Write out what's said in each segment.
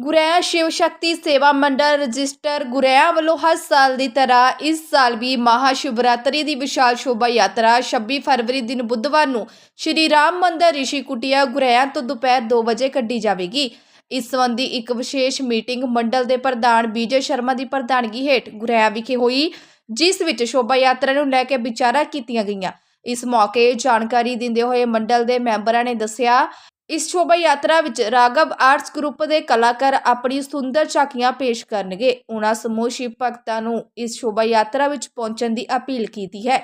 ਗੁਰੇਆ ਸ਼ਿਵ ਸ਼ਕਤੀ ਸੇਵਾ ਮੰਡਲ ਰਜਿਸਟਰ ਗੁਰੇਆ ਵੱਲੋਂ ਹਰ ਸਾਲ ਦੀ ਤਰ੍ਹਾਂ ਇਸ ਸਾਲ ਵੀ ਮਹਾ ਸ਼ਿਵਰਾਤਰੀ ਦੀ ਵਿਸ਼ਾਲ ਸ਼ੋਭਾ ਯਾਤਰਾ 26 ਫਰਵਰੀ ਦਿਨ ਬੁੱਧਵਾਰ ਨੂੰ ਸ਼੍ਰੀ ਰਾਮ ਮੰਦਰ ਰਿਸ਼ੀ ਕੁਟੀਆ ਗੁਰੇਆ ਤੋਂ ਦੁਪਹਿਰ 2 ਵਜੇ ਕੱਢੀ ਜਾਵੇਗੀ। ਇਸ ਸੰਬੰਧੀ ਇੱਕ ਵਿਸ਼ੇਸ਼ ਮੀਟਿੰਗ ਮੰਡਲ ਦੇ ਪ੍ਰਧਾਨ ਬੀਜੇ ਸ਼ਰਮਾ ਦੀ ਪ੍ਰਧਾਨਗੀ ਹੇਠ ਗੁਰੇਆ ਵਿਖੇ ਹੋਈ, ਜਿਸ ਵਿੱਚ ਸ਼ੋਭਾ ਯਾਤਰਾ ਨੂੰ ਲੈ ਕੇ ਵਿਚਾਰਾਂ ਕੀਤੀਆਂ ਗਈਆਂ। ਇਸ ਮੌਕੇ ਜਾਣਕਾਰੀ ਦਿੰਦੇ ਹੋਏ ਮੰਡਲ ਦੇ ਮੈਂਬਰਾਂ ਨੇ ਦੱਸਿਆ ਇਸ ਸ਼ੋਭਾ ਯਾਤਰਾ ਵਿੱਚ ਰਾਗਵ ਆਰਟਸ ਗਰੁੱਪ ਦੇ ਕਲਾਕਾਰ ਆਪਣੀ ਸੁੰਦਰ ਝਾਕੀਆਂ ਪੇਸ਼ ਕਰਨਗੇ। ਉਹਨਾਂ ਸਮੂਹ ਸ਼ਿਵ ਭਗਤਾਂ ਨੂੰ ਇਸ ਸ਼ੋਭਾ ਯਾਤਰਾ ਵਿੱਚ ਪਹੁੰਚਣ ਦੀ ਅਪੀਲ ਕੀਤੀ ਹੈ।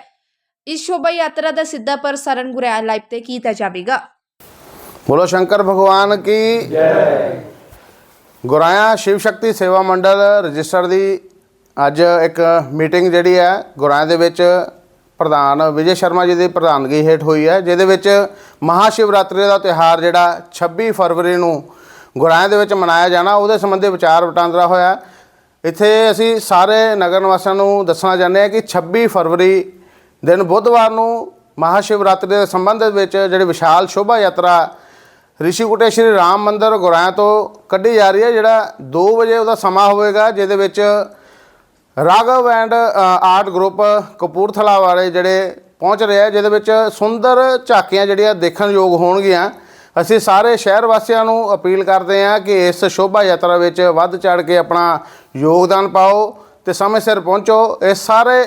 ਇਸ ਸ਼ੋਭਾ ਯਾਤਰਾ ਦਾ ਸਿੱਧਾ ਪ੍ਰਸਾਰਣ ਗੁਰੇਆ ਲਾਈਵ ਤੇ ਕੀਤਾ ਜਾਵੇਗਾ। ਬੋਲੋ ਸ਼ੰਕਰ ਭਗਵਾਨ ਕੀ? ਗੁਰਾਇਆ ਸ਼ਿਵ ਸ਼ਕਤੀ ਸੇਵਾ ਮੰਡਲ ਰਜਿਸਟਰ ਦੀ ਅੱਜ ਇੱਕ ਮੀਟਿੰਗ ਜਿਹੜੀ ਹੈ ਗੁਰਾਇਆ ਦੇ ਵਿੱਚ ਪ੍ਰਧਾਨ ਵਿਜੇ ਸ਼ਰਮਾ ਜੀ ਦੀ ਪ੍ਰਧਾਨਗੀ ਹੇਠ ਹੋਈ ਹੈ, ਜਿਹਦੇ ਵਿੱਚ ਮਹਾ ਸ਼ਿਵਰਾਤਰੀ ਦਾ ਤਿਉਹਾਰ ਜਿਹੜਾ 26 ਫਰਵਰੀ ਨੂੰ ਗੁਰਾਇਆਂ ਦੇ ਵਿੱਚ ਮਨਾਇਆ ਜਾਣਾ, ਉਹਦੇ ਸੰਬੰਧੀ ਵਿਚਾਰ ਵਟਾਂਦਰਾ ਹੋਇਆ। ਇੱਥੇ ਅਸੀਂ ਸਾਰੇ ਨਗਰ ਨਿਵਾਸੀਆਂ ਨੂੰ ਦੱਸਣਾ ਚਾਹੁੰਦੇ ਹਾਂ ਕਿ 26 ਫਰਵਰੀ ਦਿਨ ਬੁੱਧਵਾਰ ਨੂੰ ਮਹਾ ਸ਼ਿਵਰਾਤਰੀ ਦੇ ਸੰਬੰਧ ਵਿੱਚ ਜਿਹੜੀ ਵਿਸ਼ਾਲ ਸ਼ੋਭਾ ਯਾਤਰਾ ਰਿਸ਼ੀਕੁਟੇ ਸ਼੍ਰੀ ਰਾਮ ਮੰਦਿਰ ਗੁਰਾਇਆਂ ਤੋਂ ਕੱਢੀ ਜਾ ਰਹੀ ਹੈ, ਜਿਹੜਾ 2 ਵਜੇ ਉਹਦਾ ਸਮਾਂ ਹੋਵੇਗਾ, ਜਿਹਦੇ ਵਿੱਚ Raghav and art group Kapurthala ਵਾਲੇ ਜਿਹੜੇ ਪਹੁੰਚ ਰਹੇ ਆ, ਜਿਹਦੇ ਵਿੱਚ ਸੁੰਦਰ ਝਾਕੀਆਂ ਜਿਹੜੀਆਂ ਦੇਖਣ ਯੋਗ ਹੋਣਗੀਆਂ। ਅਸੀਂ ਸਾਰੇ ਸ਼ਹਿਰ ਵਾਸੀਆਂ ਨੂੰ ਅਪੀਲ ਕਰਦੇ ਹਾਂ ਕਿ ਇਸ ਸ਼ੋਭਾ ਯਾਤਰਾ ਵਿੱਚ ਵੱਧ ਚੜ ਕੇ ਆਪਣਾ ਯੋਗਦਾਨ ਪਾਓ ਤੇ ਸਮੇਂ ਸਿਰ ਪਹੁੰਚੋ। ਇਹ ਸਾਰੇ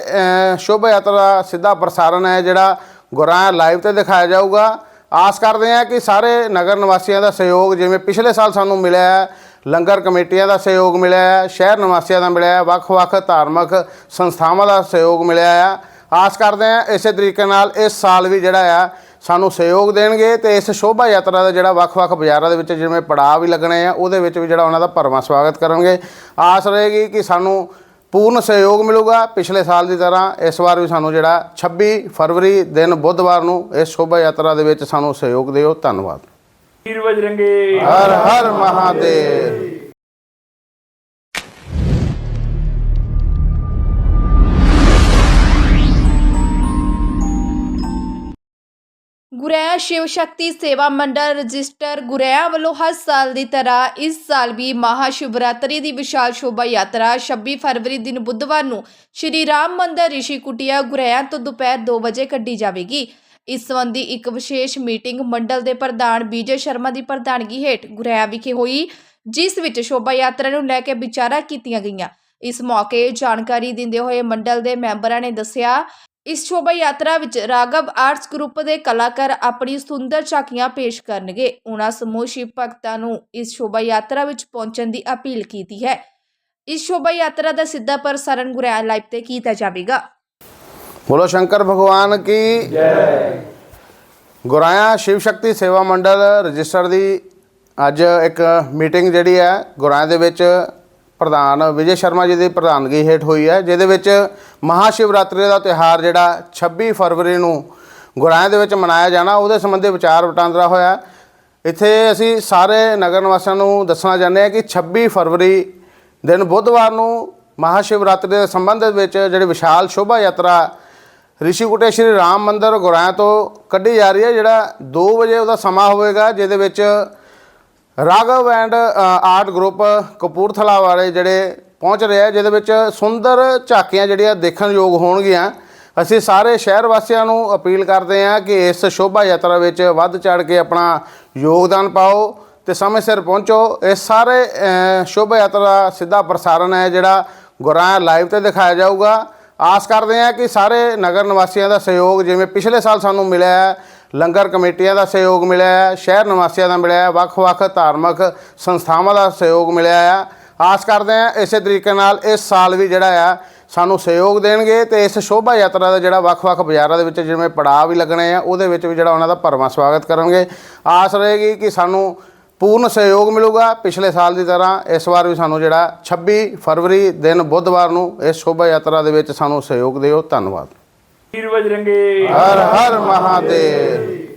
ਸ਼ੋਭਾ ਯਾਤਰਾ ਦਾ ਸਿੱਧਾ ਪ੍ਰਸਾਰਣ ਹੈ, ਜਿਹੜਾ ਗੁਰਾਂ ਲਾਈਵ ਤੇ ਦਿਖਾਇਆ ਜਾਊਗਾ। ਆਸ ਕਰਦੇ ਹਾਂ ਕਿ ਸਾਰੇ ਨਗਰ ਨਿਵਾਸੀਆਂ ਦਾ ਸਹਿਯੋਗ ਜਿਵੇਂ ਪਿਛਲੇ ਸਾਲ ਸਾਨੂੰ ਮਿਲਿਆ ਹੈ ਲੰਗਰ ਕਮੇਟੀਆਂ ਦਾ ਸਹਿਯੋਗ ਮਿਲਿਆ ਹੈ, ਸ਼ਹਿਰ ਨਿਵਾਸੀਆਂ ਦਾ ਮਿਲਿਆ ਹੈ ਵੱਖ-ਵੱਖ ਧਾਰਮਿਕ ਸੰਸਥਾਵਾਂ ਦਾ ਸਹਿਯੋਗ ਮਿਲਿਆ ਹੈ। ਆਸ ਕਰਦੇ ਹਾਂ ਇਸੇ ਤਰੀਕੇ ਨਾਲ ਇਸ ਸਾਲ ਵੀ ਜਿਹੜਾ ਆ, ਸਾਨੂੰ ਸਹਿਯੋਗ ਦੇਣਗੇ ਤੇ ਇਸ ਸ਼ੋਭਾ ਯਾਤਰਾ ਦਾ ਜਿਹੜਾ ਵੱਖ-ਵੱਖ ਬਾਜ਼ਾਰਾਂ ਦੇ ਵਿੱਚ ਜਿਵੇਂ ਪੜਾਅ ਵੀ ਲੱਗਣੇ ਆ, ਉਹਦੇ ਵਿੱਚ ਵੀ ਜਿਹੜਾ ਉਹਨਾਂ ਦਾ ਭਰਵਾਂ ਸਵਾਗਤ ਕਰਨਗੇ। ਆਸ ਰਹੇਗੀ ਕਿ ਸਾਨੂੰ ਪੂਰਨ ਸਹਿਯੋਗ ਮਿਲੂਗਾ ਪਿਛਲੇ ਸਾਲ ਦੀ ਤਰ੍ਹਾਂ, ਇਸ ਵਾਰ ਵੀ ਸਾਨੂੰ ਜਿਹੜਾ 26 ਫਰਵਰੀ ਦਿਨ ਬੁੱਧਵਾਰ ਨੂੰ ਇਸ ਸ਼ੋਭਾ ਯਾਤਰਾ ਦੇ ਵਿੱਚ ਸਾਨੂੰ ਸਹਿਯੋਗ ਦਿਓ। ਧੰਨਵਾਦ। ਵੀਰ ਬਜਰੰਗੇ ਹਰ ਹਰ ਮਹਾਦੇਵ। ਗੁਰੇਆ ਸ਼ਿਵ ਸ਼ਕਤੀ ਸੇਵਾ ਮੰਡਲ ਰਜਿਸਟਰ ਗੁਰੇਆ ਵੱਲੋਂ ਹਰ ਸਾਲ ਦੀ ਤਰ੍ਹਾਂ ਇਸ ਸਾਲ ਵੀ ਮਹਾ ਸ਼ਿਵਰਾਤਰੀ ਦੀ ਵਿਸ਼ਾਲ ਸ਼ੋਭਾ ਯਾਤਰਾ 26 ਫਰਵਰੀ ਦਿਨ ਬੁੱਧਵਾਰ ਨੂੰ ਸ਼੍ਰੀ ਰਾਮ ਮੰਦਰ ਰਿਸ਼ੀ ਕੁਟੀਆ ਗੁਰੇਆ ਤੋਂ ਦੁਪਹਿਰ 2 ਵਜੇ ਕੱਢੀ ਜਾਵੇਗੀ। ਇਸ ਸੰਬੰਧੀ ਇੱਕ ਵਿਸ਼ੇਸ਼ ਮੀਟਿੰਗ ਮੰਡਲ ਦੇ ਪ੍ਰਧਾਨ ਬੀਜੇ ਸ਼ਰਮਾ ਦੀ ਪ੍ਰਧਾਨਗੀ ਹੇਠ ਗੁਰੇਆ ਵਿਖੇ ਹੋਈ, ਜਿਸ ਵਿੱਚ ਸ਼ੋਭਾ ਯਾਤਰਾ ਨੂੰ ਲੈ ਕੇ ਵਿਚਾਰਾਂ ਕੀਤੀਆਂ ਗਈਆਂ। ਇਸ ਮੌਕੇ ਜਾਣਕਾਰੀ ਦਿੰਦੇ ਹੋਏ ਮੰਡਲ ਦੇ ਮੈਂਬਰਾਂ ਨੇ ਦੱਸਿਆ, ਇਸ ਸ਼ੋਭਾ ਯਾਤਰਾ ਵਿੱਚ ਰਾਗਵ ਆਰਟਸ ਗਰੁੱਪ ਦੇ ਕਲਾਕਾਰ ਆਪਣੀ ਸੁੰਦਰ ਝਾਕੀਆਂ ਪੇਸ਼ ਕਰਨਗੇ। ਉਹਨਾਂ ਸਮੂਹ ਸ਼ਿਵ ਭਗਤਾਂ ਨੂੰ ਇਸ ਸ਼ੋਭਾ ਯਾਤਰਾ ਵਿੱਚ ਪਹੁੰਚਣ ਦੀ ਅਪੀਲ ਕੀਤੀ ਹੈ। ਇਸ ਸ਼ੋਭਾ ਯਾਤਰਾ ਦਾ ਸਿੱਧਾ ਪ੍ਰਸਾਰਣ ਗੁਰਿਆ ਲਾਈਵ ਤੇ ਕੀਤਾ ਜਾਵੇਗਾ। ਬੋਲੋ ਸ਼ੰਕਰ ਭਗਵਾਨ ਕੀ ਗੁਰਾਇਆ ਸ਼ਿਵ ਸ਼ਕਤੀ ਸੇਵਾ ਮੰਡਲ ਰਜਿਸਟਰ ਦੀ ਅੱਜ ਇੱਕ ਮੀਟਿੰਗ ਜਿਹੜੀ ਹੈ ਗੁਰਾਇਆ ਦੇ ਵਿੱਚ ਪ੍ਰਧਾਨ ਵਿਜੇ ਸ਼ਰਮਾ ਜੀ ਦੀ ਪ੍ਰਧਾਨਗੀ ਹੇਠ ਹੋਈ ਹੈ ਜਿਹਦੇ ਵਿੱਚ ਮਹਾ ਸ਼ਿਵਰਾਤਰੀ ਦਾ ਤਿਉਹਾਰ ਜਿਹੜਾ 26 ਫਰਵਰੀ ਨੂੰ ਗੁਰਾਇਆ ਦੇ ਵਿੱਚ ਮਨਾਇਆ ਜਾਣਾ ਉਹਦੇ ਸੰਬੰਧੀ ਵਿਚਾਰ ਵਟਾਂਦਰਾ ਹੋਇਆ ਇੱਥੇ ਅਸੀਂ ਸਾਰੇ ਨਗਰ ਨਿਵਾਸੀਆਂ ਨੂੰ ਦੱਸਣਾ ਚਾਹੁੰਦੇ ਹਾਂ ਕਿ 26 ਫਰਵਰੀ ਦਿਨ ਬੁੱਧਵਾਰ ਨੂੰ ਮਹਾ ਸ਼ਿਵਰਾਤਰੀ ਦੇ ਸੰਬੰਧ ਵਿੱਚ ਜਿਹੜੀ ਵਿਸ਼ਾਲ ਸ਼ੋਭਾ ਯਾਤਰਾ ਰਿਸ਼ੀਕੁਟੇ ਸ਼੍ਰੀ ਰਾਮ ਮੰਦਿਰ ਗੁਰਾਇਆ ਤੋਂ ਕੱਢੀ ਜਾ ਰਹੀ ਹੈ, ਜਿਹੜਾ 2 ਵਜੇ ਉਹਦਾ ਸਮਾਂ ਹੋਵੇਗਾ, ਜਿਹਦੇ ਵਿੱਚ Raghav and art group Kapurthala ਵਾਲੇ ਜਿਹੜੇ ਪਹੁੰਚ ਰਹੇ ਆ, ਜਿਹਦੇ ਵਿੱਚ ਸੁੰਦਰ ਝਾਕੀਆਂ ਜਿਹੜੀਆਂ ਦੇਖਣ ਯੋਗ ਹੋਣਗੀਆਂ। ਅਸੀਂ ਸਾਰੇ ਸ਼ਹਿਰ ਵਾਸੀਆਂ ਨੂੰ ਅਪੀਲ ਕਰਦੇ ਹਾਂ ਕਿ ਇਸ ਸ਼ੋਭਾ ਯਾਤਰਾ ਵਿੱਚ ਵੱਧ ਚੜ ਕੇ ਆਪਣਾ ਯੋਗਦਾਨ ਪਾਓ ਤੇ ਸਮੇਂ ਸਿਰ ਪਹੁੰਚੋ। ਇਹ ਸਾਰੇ ਸ਼ੋਭਾ ਯਾਤਰਾ ਦਾ ਸਿੱਧਾ ਪ੍ਰਸਾਰਣ ਹੈ, ਜਿਹੜਾ ਗੁਰਾਂ ਲਾਈਵ ਤੇ ਦਿਖਾਇਆ ਜਾਊਗਾ। ਆਸ ਕਰਦੇ ਹਾਂ ਕਿ ਸਾਰੇ ਨਗਰ ਨਿਵਾਸੀਆਂ ਦਾ ਸਹਿਯੋਗ, ਜਿਵੇਂ ਪਿਛਲੇ ਸਾਲ ਸਾਨੂੰ ਮਿਲਿਆ ਹੈ, ਲੰਗਰ ਕਮੇਟੀਆਂ ਦਾ ਸਹਿਯੋਗ ਮਿਲਿਆ ਹੈ, ਸ਼ਹਿਰ ਨਿਵਾਸੀਆਂ ਦਾ ਮਿਲਿਆ ਹੈ, ਵੱਖ-ਵੱਖ ਧਾਰਮਿਕ ਸੰਸਥਾਵਾਂ ਦਾ ਸਹਿਯੋਗ ਮਿਲਿਆ ਹੈ। ਆਸ ਕਰਦੇ ਹਾਂ ਇਸੇ ਤਰੀਕੇ ਨਾਲ ਇਸ ਸਾਲ ਵੀ ਜਿਹੜਾ ਆ, ਸਾਨੂੰ ਸਹਿਯੋਗ ਦੇਣਗੇ ਤੇ ਇਸ ਸ਼ੋਭਾ ਯਾਤਰਾ ਦਾ ਜਿਹੜਾ ਵੱਖ-ਵੱਖ ਬਾਜ਼ਾਰਾਂ ਦੇ ਵਿੱਚ ਜਿਵੇਂ ਪੜਾਅ ਵੀ ਲੱਗਣੇ ਆ, ਉਹਦੇ ਵਿੱਚ ਵੀ ਜਿਹੜਾ ਉਹਨਾਂ ਦਾ ਭਰਵਾਂ ਸਵਾਗਤ ਕਰਨਗੇ। ਆਸ ਰਹੇਗੀ ਕਿ ਸਾਨੂੰ ਪੂਰਨ ਸਹਿਯੋਗ ਮਿਲੂਗਾ ਪਿਛਲੇ ਸਾਲ ਦੀ ਤਰ੍ਹਾਂ। ਇਸ ਵਾਰ ਵੀ ਸਾਨੂੰ ਜਿਹੜਾ 26 ਫਰਵਰੀ ਦਿਨ ਬੁੱਧਵਾਰ ਨੂੰ ਇਸ ਸ਼ੋਭਾ ਯਾਤਰਾ ਦੇ ਵਿੱਚ ਸਾਨੂੰ ਸਹਿਯੋਗ ਦਿਓ। ਧੰਨਵਾਦ। ਵੀਰ ਬਜਰੰਗੇ ਹਰ ਹਰ ਮਹਾਦੇਵ।